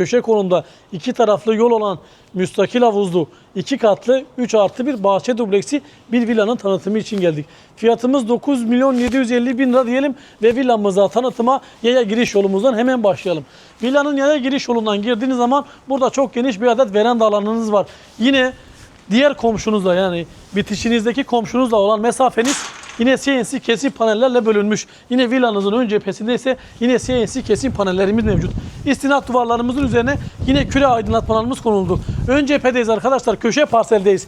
köşe konumda iki taraflı yol olan müstakil havuzlu, iki katlı 3 artı bir bahçe dubleksi bir villanın tanıtımı için geldik. Fiyatımız 9 milyon 750 bin lira diyelim ve villamıza tanıtıma yaya giriş yolumuzdan hemen başlayalım. Villanın yaya giriş yolundan girdiğiniz zaman burada çok geniş bir adet veranda alanınız var. Yine diğer komşunuzla yani bitişinizdeki komşunuzla olan mesafeniz yine CNC kesim panellerle bölünmüş. Yine villanızın ön cephesinde ise yine CNC kesim panellerimiz mevcut. İstinat duvarlarımızın üzerine yine küre aydınlatmalarımız konuldu. Ön cephedeyiz arkadaşlar. Köşe parseldeyiz.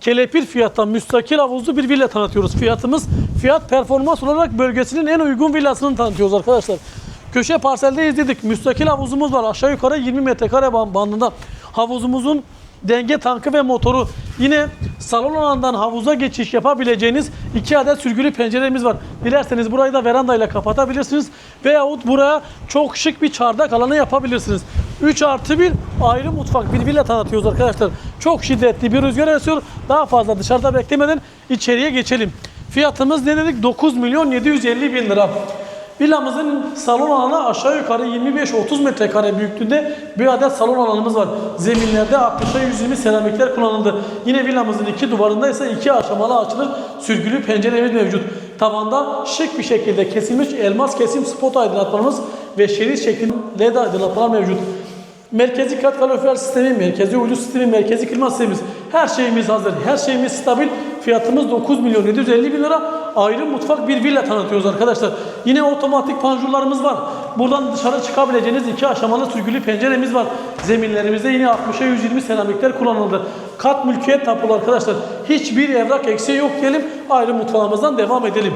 Kelepir fiyattan müstakil havuzlu bir villa tanıtıyoruz. Fiyatımız fiyat performans olarak bölgesinin en uygun villasını tanıtıyoruz arkadaşlar. Köşe parseldeyiz dedik. Müstakil havuzumuz var. Aşağı yukarı 20 metrekare ban- bandında. Havuzumuzun denge tankı ve motoru. Yine salon alanından havuza geçiş yapabileceğiniz iki adet sürgülü penceremiz var. Dilerseniz burayı da verandayla kapatabilirsiniz. Veyahut buraya çok şık bir çardak alanı yapabilirsiniz. 3 artı 1 ayrı mutfak bir villa tanıtıyoruz arkadaşlar. Çok şiddetli bir rüzgar esiyor. Daha fazla dışarıda beklemeden içeriye geçelim. Fiyatımız ne dedik? 9 milyon 750 bin lira. Villamızın salon alanı aşağı yukarı 25-30 metrekare büyüklüğünde bir adet salon alanımız var. Zeminlerde 60'a 120 seramikler kullanıldı. Yine villamızın iki duvarında ise iki aşamalı açılır sürgülü penceremiz mevcut. Tavanda şık bir şekilde kesilmiş elmas kesim spot aydınlatmamız ve şerit şeklinde led aydınlatmalar mevcut. Merkezi kat kalorifer sistemi, merkezi uydu sistemi, merkezi klima sistemimiz. Her şeyimiz hazır. Her şeyimiz stabil. Fiyatımız 9 milyon 750 bin lira. Ayrı mutfak bir villa tanıtıyoruz arkadaşlar. Yine otomatik panjurlarımız var. Buradan dışarı çıkabileceğiniz iki aşamalı sürgülü penceremiz var. Zeminlerimizde yine 60'a 120 seramikler kullanıldı. Kat mülkiyet tapulu arkadaşlar. Hiçbir evrak eksiği yok diyelim. Ayrı mutfağımızdan devam edelim.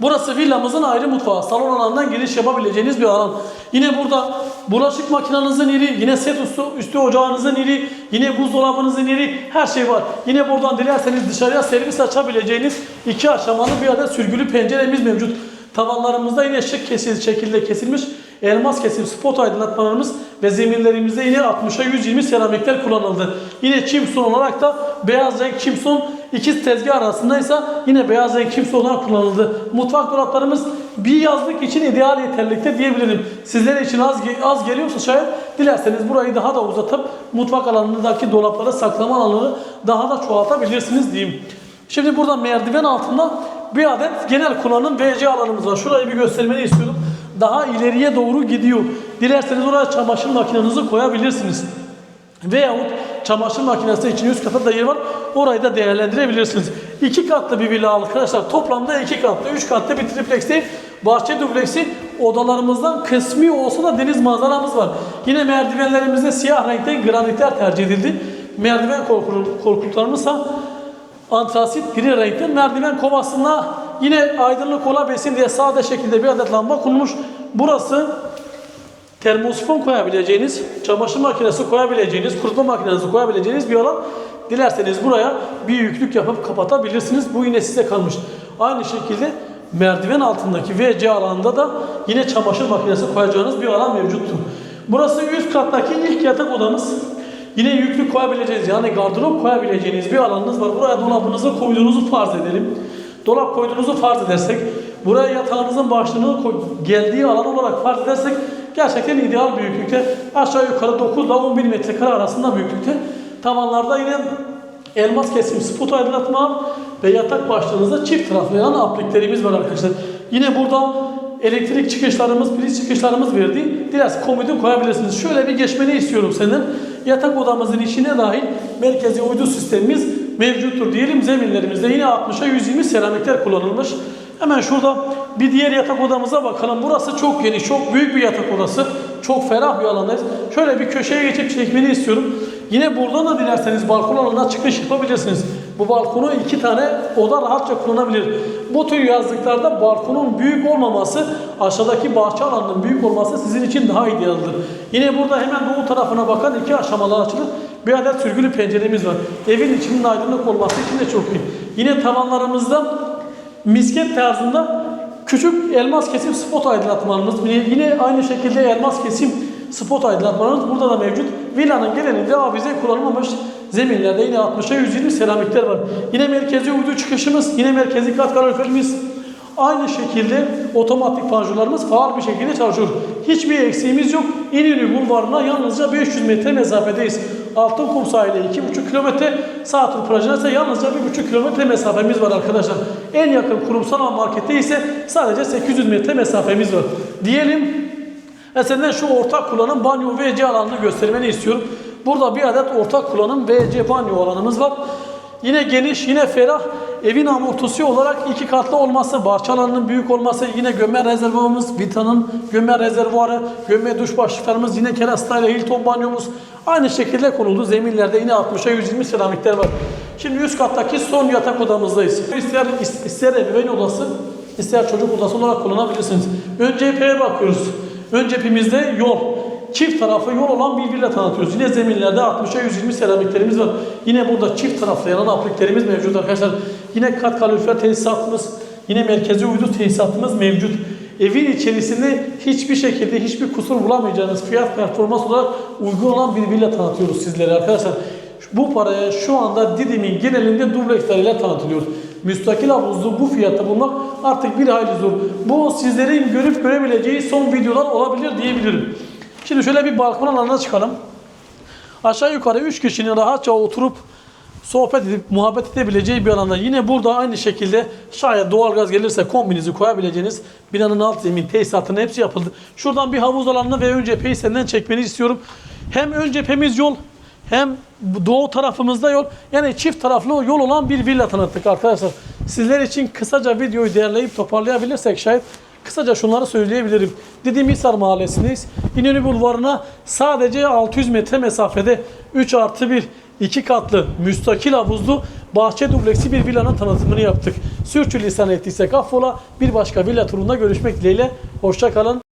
Burası villamızın ayrı mutfağı. Salon alanından giriş yapabileceğiniz bir alan. Yine burada bulaşık makinenizin yeri, yine set üstü, üstü ocağınızın yeri, yine buzdolabınızın yeri, her şey var. Yine buradan dilerseniz dışarıya servis açabileceğiniz iki aşamalı bir adet sürgülü penceremiz mevcut. Tavanlarımızda yine şık kesil şekilde kesilmiş elmas kesim spot aydınlatmalarımız ve zeminlerimizde yine 60'a 120 seramikler kullanıldı. Yine çimson olarak da beyaz renk çimson ikiz tezgah arasındaysa yine beyaz renk çimson olarak kullanıldı. Mutfak dolaplarımız bir yazlık için ideal yeterlikte diyebilirim. Sizler için az az geliyorsa şayet dilerseniz burayı daha da uzatıp mutfak alanındaki dolapları saklama alanını daha da çoğaltabilirsiniz diyeyim. Şimdi burada merdiven altında bir adet genel kullanım WC alanımız var. Şurayı bir göstermeni istiyorum. Daha ileriye doğru gidiyor. Dilerseniz oraya çamaşır makinenizi koyabilirsiniz. Veyahut çamaşır makinesi için üst katta da yer var. Orayı da değerlendirebilirsiniz. İki katlı bir villa arkadaşlar. Toplamda iki katlı, üç katlı bir triplex değil. Bahçe dubleksi odalarımızdan kısmi olsa da deniz manzaramız var. Yine merdivenlerimizde siyah renkte granitler tercih edildi. Merdiven korku- korkuluklarımızsa antrasit gri renkte merdiven kovasında yine aydınlık olabilsin diye sade şekilde bir adet lamba konulmuş. Burası termosifon koyabileceğiniz, çamaşır makinesi koyabileceğiniz, kurutma makinesi koyabileceğiniz bir alan. Dilerseniz buraya bir yüklük yapıp kapatabilirsiniz. Bu yine size kalmış. Aynı şekilde merdiven altındaki WC alanında da yine çamaşır makinesi koyacağınız bir alan mevcuttur. Burası üst kattaki ilk yatak odamız. Yine yüklük koyabileceğiniz yani gardırop koyabileceğiniz bir alanınız var. Buraya dolabınızı koyduğunuzu farz edelim. Dolap koyduğunuzu farz edersek, buraya yatağınızın başlığını geldiği alan olarak farz edersek gerçekten ideal büyüklükte. Aşağı yukarı 9 ile 11 metrekare arasında büyüklükte. Tavanlarda yine elmas kesim spot aydınlatma ve yatak başlığınızda çift taraflayan apliklerimiz var arkadaşlar. Yine burada elektrik çıkışlarımız, priz çıkışlarımız verdi. Dilerseniz komodin koyabilirsiniz. Şöyle bir geçmeni istiyorum senden. Yatak odamızın içine dahil merkezi uydu sistemimiz mevcuttur diyelim. Zeminlerimizde yine 60'a 120 seramikler kullanılmış. Hemen şurada bir diğer yatak odamıza bakalım. Burası çok geniş, çok büyük bir yatak odası. Çok ferah bir alandayız. Şöyle bir köşeye geçip çekmeni istiyorum. Yine buradan da dilerseniz balkon alanına çıkış yapabilirsiniz. Bu balkonu iki tane oda rahatça kullanabilir. Bu tür yazlıklarda balkonun büyük olmaması, aşağıdaki bahçe alanının büyük olması sizin için daha idealdir. Yine burada hemen doğu tarafına bakan iki aşamalı açılır. Bir adet sürgülü penceremiz var. Evin içinin aydınlık olması için de çok iyi. Yine tavanlarımızda misket tarzında küçük elmas kesim spot aydınlatmalarımız yine, aynı şekilde elmas kesim spot aydınlatmalarımız burada da mevcut. Villanın genelinde avize kullanılmamış zeminlerde yine 60'a 120 seramikler var. Yine merkezi uydu çıkışımız, yine merkezi kat kaloriferimiz, Aynı şekilde otomatik panjurlarımız faal bir şekilde çalışıyor. Hiçbir eksiğimiz yok. İnönü Bulvarı'na yalnızca 500 metre mesafedeyiz. Altınkum sahile 2,5 kilometre, Sağtur plajına ise yalnızca 1,5 kilometre mesafemiz var arkadaşlar. En yakın kurumsal markette ise sadece 800 metre mesafemiz var. Diyelim ve senden şu ortak kullanım banyo WC alanını göstermeni istiyorum. Burada bir adet ortak kullanım WC banyo alanımız var. Yine geniş, yine ferah. Evin amortisi olarak iki katlı olması, bahçe alanının büyük olması, yine gömme rezervuarımız, Vita'nın gömme rezervuarı, gömme duş başlıklarımız, yine Kerasta ile Hilton banyomuz aynı şekilde konuldu. Zeminlerde yine 60'a 120 seramikler var. Şimdi üst kattaki son yatak odamızdayız. İster, ister ebeveyn odası, ister çocuk odası olarak kullanabilirsiniz. Ön cepheye bakıyoruz. Ön cephemizde yol. Çift taraflı yol olan bir villa tanıtıyoruz. Yine zeminlerde 60'a 120 seramiklerimiz var. Yine burada çift taraflı yanan apliklerimiz mevcut arkadaşlar. Yine kat kalorifer tesisatımız, yine merkezi uydu tesisatımız mevcut. Evin içerisinde hiçbir şekilde hiçbir kusur bulamayacağınız fiyat performans olarak uygun olan bir villa tanıtıyoruz sizlere arkadaşlar. Bu paraya şu anda Didim'in genelinde dublekslerle tanıtılıyor. Müstakil havuzlu bu fiyatta bulmak artık bir hayli zor. Bu sizlerin görüp görebileceği son videolar olabilir diyebilirim. Şimdi şöyle bir balkon alanına çıkalım. Aşağı yukarı 3 kişinin rahatça oturup sohbet edip muhabbet edebileceği bir alanda. Yine burada aynı şekilde şayet doğalgaz gelirse kombinizi koyabileceğiniz binanın alt zemin tesisatının hepsi yapıldı. Şuradan bir havuz alanını ve ön cepheyi senden çekmeni istiyorum. Hem ön cephemiz yol hem doğu tarafımızda yol. Yani çift taraflı yol olan bir villa tanıttık arkadaşlar. Sizler için kısaca videoyu değerleyip toparlayabilirsek şayet Kısaca şunları söyleyebilirim. Didim Hisar Mahallesi'ndeyiz. İnönü Bulvarı'na sadece 600 metre mesafede 3 artı 1 iki katlı müstakil havuzlu bahçe dubleksi bir villanın tanıtımını yaptık. Sürçülisan ettiysek affola bir başka villa turunda görüşmek dileğiyle. Hoşça kalın.